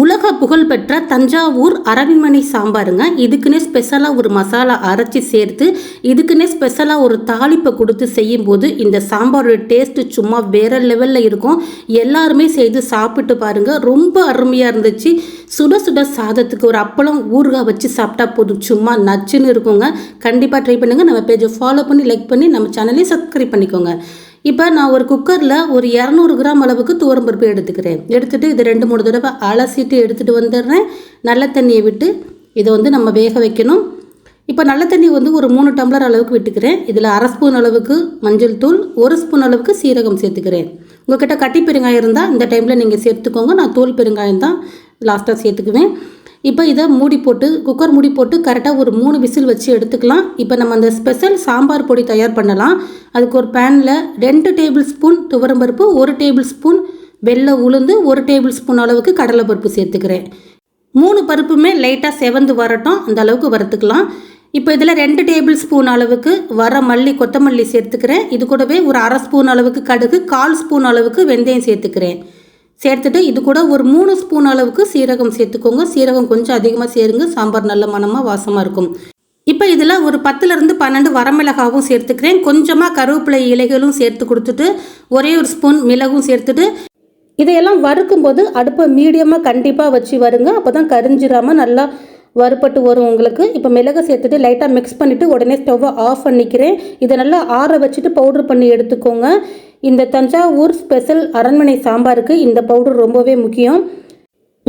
உலக புகழ்பெற்ற தஞ்சாவூர் அரவிமனை சாம்பாருங்க. இதுக்குன்னே ஸ்பெஷலாக ஒரு மசாலா அரைச்சி சேர்த்து இதுக்குன்னே ஸ்பெஷலாக ஒரு தாளிப்பை கொடுத்து செய்யும்போது இந்த சாம்பாரோட டேஸ்ட்டு சும்மா வேற லெவலில் இருக்கும். எல்லாருமே செய்து சாப்பிட்டு பாருங்கள் ரொம்ப அருமையாக இருந்துச்சு. சுட சுட சாதத்துக்கு ஒரு அப்பளம் ஊறுகாய் வச்சு சாப்பிட்டா போதும். சும்மா நச்சுன்னு இருக்குங்க. கண்டிப்பாக ட்ரை பண்ணுங்கள் நம்ம பேஜை ஃபாலோ பண்ணி லைக் பண்ணி நம்ம சேனலையும் சப்ஸ்கிரைப் பண்ணிக்கோங்க. இப்போ நான் ஒரு குக்கரில் ஒரு இரநூறு கிராம் அளவுக்கு துவரம்பருப்பு எடுத்துக்கிறேன். எடுத்துகிட்டு இது ரெண்டு மூணு தடவை அலசிட்டு எடுத்துகிட்டு வந்துடுறேன். நல்ல தண்ணியை விட்டு இதை வந்து நம்ம வேக வைக்கணும். இப்போ நல்ல தண்ணி வந்து ஒரு மூணு டம்ளர் அளவுக்கு விட்டுக்கிறேன். இதில் அரை ஸ்பூன் அளவுக்கு மஞ்சள் தூள் ஒரு ஸ்பூன் அளவுக்கு சீரகம் சேர்த்துக்கிறேன். உங்கள்கிட்ட கட்டி பெருங்காயம் இருந்தால் இந்த டைமில் நீங்கள் சேர்த்துக்கோங்க. நான் தூள் பெருங்காயம் தான் லாஸ்ட்டாக சேர்த்துக்குவேன். இப்போ இதை மூடி போட்டு குக்கர் மூடி போட்டு கரெக்டாக ஒரு மூணு விசில் வச்சு எடுத்துக்கலாம். இப்போ நம்ம அந்த ஸ்பெஷல் சாம்பார் பொடி தயார் பண்ணலாம். அதுக்கு ஒரு பேனில் ரெண்டு டேபிள் ஸ்பூன் துவரம்பருப்பு ஒரு டேபிள் ஸ்பூன் வெள்ளை உளுந்து ஒரு டேபிள் ஸ்பூன் அளவுக்கு கடலைப்பருப்பு சேர்த்துக்கிறேன். மூணு பருப்புமே லைட்டாக செவந்து வரட்டும். அந்த அளவுக்கு வறுத்துக்கலாம். இப்போ இதில் ரெண்டு டேபிள் ஸ்பூன் அளவுக்கு வர மல்லி கொத்தமல்லி சேர்த்துக்கிறேன். இது கூடவே ஒரு அரை ஸ்பூன் அளவுக்கு கடுகு கால் ஸ்பூன் அளவுக்கு வெந்தயம் சேர்த்துக்கிறேன். சேர்த்துட்டு இது கூட ஒரு மூணு ஸ்பூன் அளவுக்கு சீரகம் சேர்த்துக்கோங்க. சீரகம் கொஞ்சம் அதிகமாக சேருங்க. சாம்பார் நல்ல மணமாக வாசமாக இருக்கும். இப்போ இதில் ஒரு பத்துலேருந்து பன்னெண்டு வரமிளகாவும் சேர்த்துக்கிறேன். கொஞ்சமாக கருவேப்பிலை இலைகளும் சேர்த்து கொடுத்துட்டு ஒரே ஒரு ஸ்பூன் மிளகும் சேர்த்துட்டு இதையெல்லாம் வறுக்கும்போது அடுப்பை மீடியமாக கண்டிப்பாக வச்சு வருங்க. அப்போ தான் கரிஞ்சிடாமல் நல்லா வறுப்பட்டு வரும் உங்களுக்கு. இப்போ மிளகு சேர்த்துட்டு லைட்டாக மிக்ஸ் பண்ணிவிட்டு உடனே ஸ்டவ்வை ஆஃப் பண்ணிக்கிறேன். இதை நல்லா ஆற வச்சுட்டு பவுடர் பண்ணி எடுத்துக்கோங்க. இந்த தஞ்சாவூர் ஸ்பெஷல் அரண்மனை சாம்பாருக்கு இந்த பவுடர் ரொம்பவே முக்கியம்.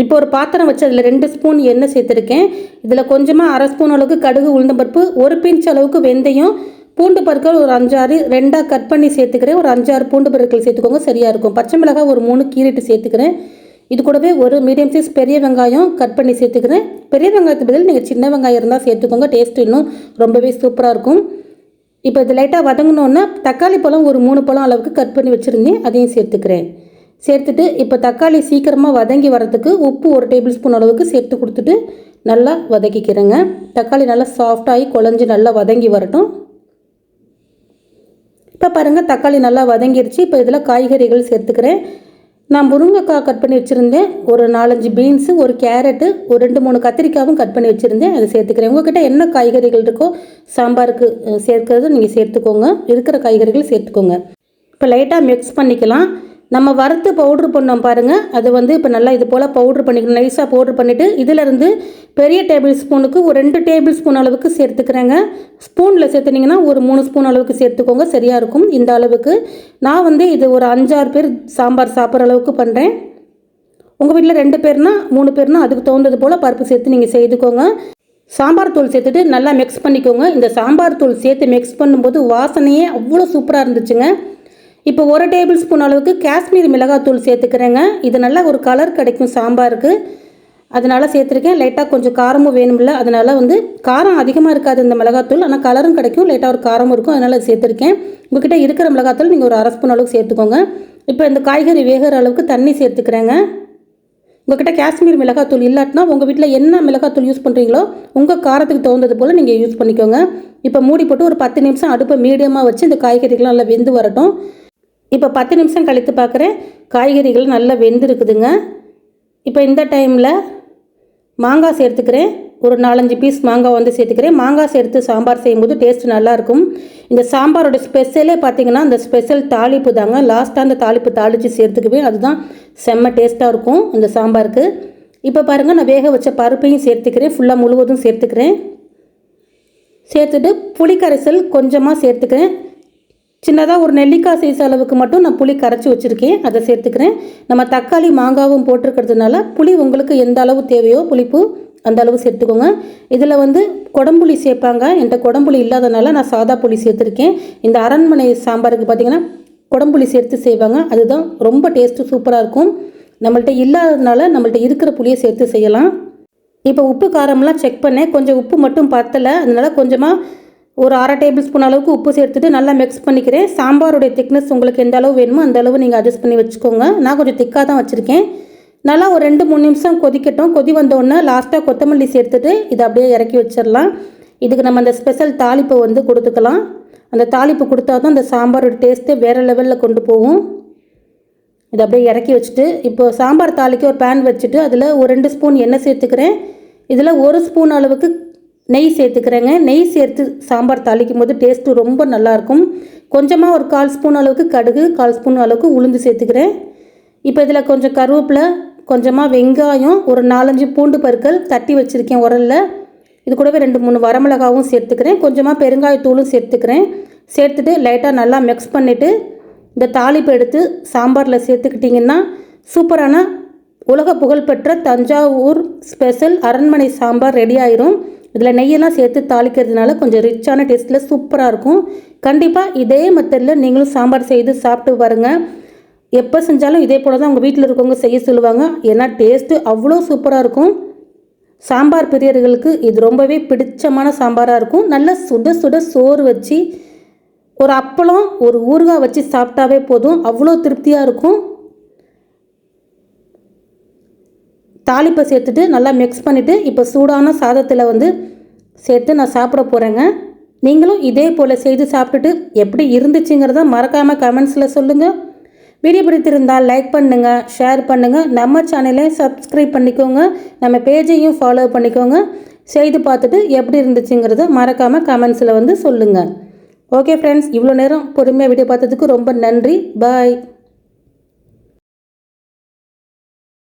இப்போ ஒரு பாத்திரம் வச்சு அதில் ரெண்டு ஸ்பூன் எண்ணெய் சேர்த்துருக்கேன். இதில் கொஞ்சமாக அரை ஸ்பூன் அளவுக்கு கடுகு உளுந்தம்பருப்பு ஒரு பிஞ்ச் அளவுக்கு வெந்தயம் பூண்டு பருக்கள் ஒரு அஞ்சாறு ரெண்டாக கட் பண்ணி சேர்த்துக்கிறேன். ஒரு அஞ்சாறு பூண்டு பருக்கள் சேர்த்துக்கோங்க சரியாக இருக்கும். பச்சை மிளகாய் ஒரு மூணு கீரிட்டு சேர்த்துக்கிறேன். இது கூடவே ஒரு மீடியம் சைஸ் பெரிய வெங்காயம் கட் பண்ணி சேர்த்துக்கிறேன். பெரிய வெங்காயத்துக்கு பதில் நீங்கள் சின்ன வெங்காயம் இருந்தால் சேர்த்துக்கோங்க. டேஸ்ட் இன்னும் ரொம்பவே சூப்பராக இருக்கும். இப்போ இது லைட்டாக வதங்கினோன்னா தக்காளி பழம் ஒரு மூணு பழம் அளவுக்கு கட் பண்ணி வச்சுருந்தேன். அதையும் சேர்த்துக்கிறேன். சேர்த்துட்டு இப்போ தக்காளி சீக்கிரமாக வதங்கி வரதுக்கு உப்பு ஒரு டேபிள் ஸ்பூன் அளவுக்கு சேர்த்து கொடுத்துட்டு நல்லா வதக்கிக்கிறேங்க. தக்காளி நல்லா சாஃப்டாகி குழஞ்சி நல்லா வதங்கி வரட்டும். இப்போ பாருங்கள் தக்காளி நல்லா வதங்கிருச்சு. இப்போ இதில் காய்கறிகள் சேர்த்துக்கிறேன். நான் முருங்கைக்காய் கட் பண்ணி வச்சுருந்தேன். ஒரு நாலஞ்சு பீன்ஸு ஒரு கேரட்டு ஒரு ரெண்டு மூணு கத்திரிக்காயும் கட் பண்ணி வச்சுருந்தேன். அதை சேர்த்துக்கிறேன். உங்ககிட்ட என்ன காய்கறிகள் இருக்கோ சாம்பாருக்கு அஹ், சேர்க்கறது நீங்கள் சேர்த்துக்கோங்க. இருக்கிற காய்கறிகள் சேர்த்துக்கோங்க. இப்போ லைட்டாக மிக்ஸ் பண்ணிக்கலாம். நம்ம வறுத்து பவுட்ரு பண்ணோம் பாருங்கள் அது வந்து இப்போ நல்லா இது போல் பவுட்ரு பண்ணிக்கணும். நைஸாக பவுட்ரு பண்ணிவிட்டு இதிலேருந்து பெரிய டேபிள் ஸ்பூனுக்கு ஒரு ரெண்டு டேபிள் ஸ்பூன் அளவுக்கு சேர்த்துக்கிறேங்க. ஸ்பூனில் சேர்த்துனீங்கன்னா ஒரு மூணு ஸ்பூன் அளவுக்கு சேர்த்துக்கோங்க. சரியாக இருக்கும். இந்த அளவுக்கு. நான் வந்து இது ஒரு அஞ்சாறு பேர் சாம்பார் சாப்பிட்ற அளவுக்கு பண்ணுறேன் உங்கள் வீட்டில் ரெண்டு பேர்னா மூணு பேர்னா அதுக்கு தகுந்தது போல் பருப்பு சேர்த்து நீங்கள் செய்துக்கோங்க. சாம்பார் தூள் சேர்த்துட்டு நல்லா மிக்ஸ் பண்ணிக்கோங்க. இந்த சாம்பார் தூள் சேர்த்து மிக்ஸ் பண்ணும்போது வாசனையே அவ்வளோ சூப்பராக இருந்துச்சுங்க. இப்போ ஒரு டேபிள் ஸ்பூன் அளவுக்கு காஷ்மீர் மிளகாத்தூள் சேர்த்துக்கிறேங்க. இது நல்லா ஒரு கலர் கிடைக்கும் சாம்பாருக்கு. அதனால் சேர்த்துருக்கேன். லைட்டாக கொஞ்சம் காரமும் வேணும்ல அதனால் வந்து காரம் அதிகமாக இருக்காது இந்த மிளகாத்தூள் ஆனால் கலரும் கிடைக்கும் லைட்டாக ஒரு காரமும் இருக்கும் அதனால் சேர்த்துருக்கேன். உங்ககிட்ட இருக்கிற மிளகாத்தூள் நீங்கள் ஒரு அரை ஸ்பூன் அளவுக்கு சேர்த்துக்கோங்க. இப்போ இந்த காய்கறி வேகிற அளவுக்கு தண்ணி சேர்த்துக்கிறேங்க. உங்ககிட்ட காஷ்மீர் மிளகாத்தூள் இல்லாட்டினா உங்கள் வீட்டில் என்ன மிளகாத்தூள் யூஸ் பண்ணுறீங்களோ உங்கள் காரத்துக்கு தகுந்தது போல் நீங்கள் யூஸ் பண்ணிக்கோங்க. இப்போ மூடி போட்டு ஒரு பத்து நிமிஷம் அடுப்பை மீடியமாக வச்சு இந்த காய்கறிகள்லாம் நல்லா வெந்து வரட்டும். இப்போ பத்து நிமிஷம் கழித்து பார்க்குறேன். காய்கறிகள் நல்லா வெந்திருக்குதுங்க. இப்போ இந்த டைமில் மாங்காய் சேர்த்துக்கிறேன். ஒரு நாலஞ்சு பீஸ் மாங்காய் வந்து சேர்த்துக்கிறேன். மாங்காய் சேர்த்து சாம்பார் செய்யும்போது டேஸ்ட் நல்லாயிருக்கும். இந்த சாம்பாரோட ஸ்பெஷலே பார்த்தீங்கன்னா அந்த ஸ்பெஷல் தாளிப்பு தாங்க. லாஸ்ட்டாக அந்த தாளிப்பு தாளித்து சேர்த்துக்குவேன். அதுதான் செம்ம டேஸ்ட்டாக இருக்கும் இந்த சாம்பாருக்கு. இப்போ பாருங்கள் நான் வேக வச்ச பருப்பையும் சேர்த்துக்கிறேன். ஃபுல்லாக முழுவதும் சேர்த்துக்கிறேன். சேர்த்துட்டு புளிக்கரைசல் கொஞ்சமாக சேர்த்துக்கிறேன். சின்னதாக ஒரு நெல்லிக்காய் சைஸ் அளவுக்கு மட்டும் நான் புளி கரைச்சி வச்சுருக்கேன். அதை சேர்த்துக்கிறேன். நம்ம தக்காளி மாங்காவும் போட்டிருக்கிறதுனால புளி உங்களுக்கு எந்த அளவு தேவையோ புளிப்பு அந்த அளவு சேர்த்துக்கோங்க. இதில் வந்து குடம்புளி சேர்ப்பாங்க. என்கிட்ட குடம்புளி இல்லாதனால நான் சாதா புளி சேர்த்துருக்கேன். இந்த அரண்மனை சாம்பாருக்கு பார்த்தீங்கன்னா குடம்புளி சேர்த்து செய்வாங்க. அதுதான் ரொம்ப டேஸ்ட்டு சூப்பராக இருக்கும். நம்மள்ட்ட இல்லாததுனால நம்மள்ட்ட இருக்கிற புளியை சேர்த்து செய்யலாம். இப்போ உப்பு காரம்லாம் செக் பண்ணேன். கொஞ்சம் உப்பு மட்டும் பத்தலை. அதனால கொஞ்சமாக ஒரு அரை டேபிள் ஸ்பூன் அளவுக்கு உப்பு சேர்த்துட்டு நல்லா மிக்ஸ் பண்ணிக்கிறேன். சாம்பாருடைய திக்னஸ் உங்களுக்கு எந்த அளவு வேணுமோ அந்த அளவு நீங்கள் அட்ஜஸ்ட் பண்ணி வச்சுக்கோங்க. நான் கொஞ்சம் திக்காக தான் வச்சுருக்கேன். நல்லா ஒரு ரெண்டு மூணு நிமிஷம் கொதிக்கட்டும். கொதி வந்தோடனே லாஸ்ட்டாக கொத்தமல்லி சேர்த்துட்டு இதை அப்படியே இறக்கி வச்சிடலாம். இதுக்கு நம்ம அந்த ஸ்பெஷல் தாளிப்பை வந்து கொடுத்துக்கலாம். அந்த தாளிப்பு கொடுத்தா தான் அந்த சாம்பாரோட டேஸ்ட்டே வேறு லெவலில் கொண்டு போகும். இதை அப்படியே இறக்கி வச்சுட்டு இப்போ சாம்பார் தாளிக்கு ஒரு பேன் வச்சுட்டு அதில் ஒரு ரெண்டு ஸ்பூன் எண்ணெய் சேர்த்துக்கிறேன். இதில் ஒரு ஸ்பூன் அளவுக்கு நெய் சேர்த்துக்கிறேங்க. நெய் சேர்த்து சாம்பார் தாளிக்கும் போது டேஸ்ட்டு ரொம்ப நல்லாயிருக்கும். கொஞ்சமாக ஒரு கால் ஸ்பூன் அளவுக்கு கடுகு கால் ஸ்பூன் அளவுக்கு உளுந்து சேர்த்துக்கிறேன். இப்போ இதில் கொஞ்சம் கருவேப்பிலை கொஞ்சமாக வெங்காயம் ஒரு நாலஞ்சு பூண்டு பருக்கள் தட்டி வச்சுருக்கேன் உரலில். இது கூடவே ரெண்டு மூணு வரமிளகாவும் சேர்த்துக்கிறேன். கொஞ்சமாக பெருங்காயத்தூளும் சேர்த்துக்கிறேன். சேர்த்துட்டு லைட்டாக நல்லா மிக்ஸ் பண்ணிவிட்டு இந்த தாளிப்பு எடுத்து சாம்பாரில் சேர்த்துக்கிட்டிங்கன்னா சூப்பரான உலக புகழ்பெற்ற தஞ்சாவூர் ஸ்பெஷல் அரண்மனை சாம்பார் ரெடி ஆயிரும். இதில் நெய்யெல்லாம் சேர்த்து தாளிக்கிறதுனால கொஞ்சம் ரிச்சான டேஸ்ட்டில் சூப்பராக இருக்கும். கண்டிப்பாக இதே மெத்தடில் நீங்களும் சாம்பார் செய்து சாப்பிட்டு பாருங்கள் எப்போ செஞ்சாலும் இதே போல் தான் உங்கள் வீட்டில் இருக்கவங்க செய்ய சொல்லுவாங்க. ஏன்னா டேஸ்ட்டு அவ்வளோ சூப்பராக இருக்கும். சாம்பார் பிரியர்களுக்கு இது ரொம்பவே பிடிச்சமான சாம்பாராக இருக்கும். நல்லா சுட சுட சோறு வச்சு ஒரு அப்பளம் ஒரு ஊறுகாய் வச்சு சாப்பிட்டாவே போதும். அவ்வளோ திருப்தியாக இருக்கும். தாளிப்பை சேர்த்துட்டு நல்லா மிக்ஸ் பண்ணிவிட்டு இப்போ சூடான சாதத்தில் வந்து சேர்த்து நான் சாப்பிட போகிறேங்க நீங்களும் இதே போல் செய்து சாப்பிட்டுட்டு எப்படி இருந்துச்சுங்கிறத மறக்காமல் கமெண்ட்ஸில் சொல்லுங்கள் வீடியோ பிடித்திருந்தால் லைக் பண்ணுங்கள் ஷேர் பண்ணுங்கள் நம்ம சேனலையும் சப்ஸ்கிரைப் பண்ணிக்கோங்க. நம்ம பேஜையும் ஃபாலோ பண்ணிக்கோங்க. செய்து பார்த்துட்டு எப்படி இருந்துச்சுங்கிறத மறக்காமல் கமெண்ட்ஸில் வந்து சொல்லுங்கள் ஓகே ஃப்ரெண்ட்ஸ் இவ்வளோ நேரம் பொறுமையாக வீடியோ பார்த்ததுக்கு ரொம்ப நன்றி. பாய்